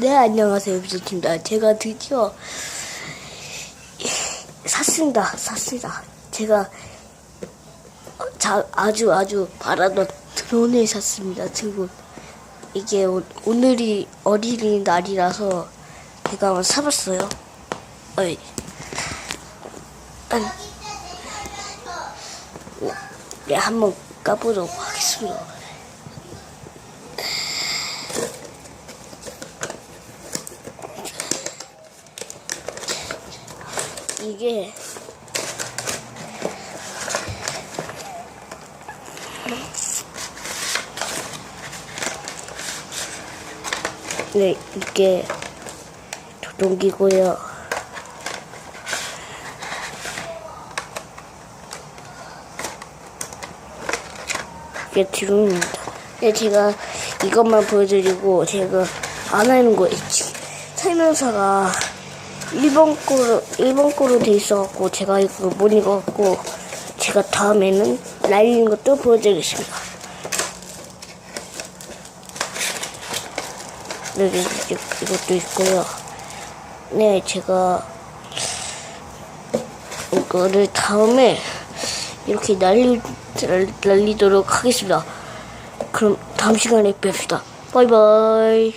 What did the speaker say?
네, 안녕하세요. 비조팀입니다. 제가 드디어 샀습니다. 샀습니다. 제가 어, 자, 아주 아주 바라던 드론을 샀습니다. 지금 이게 오, 오늘이 어린이날이라서 제가 한번 사봤어요. 어이. 한, 네, 한번 까보도록 하겠습니다. 이게 네 이게 조종기고요. 이게 드론입니다. 네 제가 이것만 보여드리고 제가 안 하는 거 있지. 설명서가 1번 거로, 1번 거로 돼 있어갖고, 제가 이거 못 읽어갖고, 제가 다음에는 날리는 것도 보여드리겠습니다. 여기, 이- 이것도 있고요. 네, 제가, 이거를 다음에, 이렇게 날리, 날- 날리도록 하겠습니다. 그럼 다음 시간에 뵙시다. 바이바이.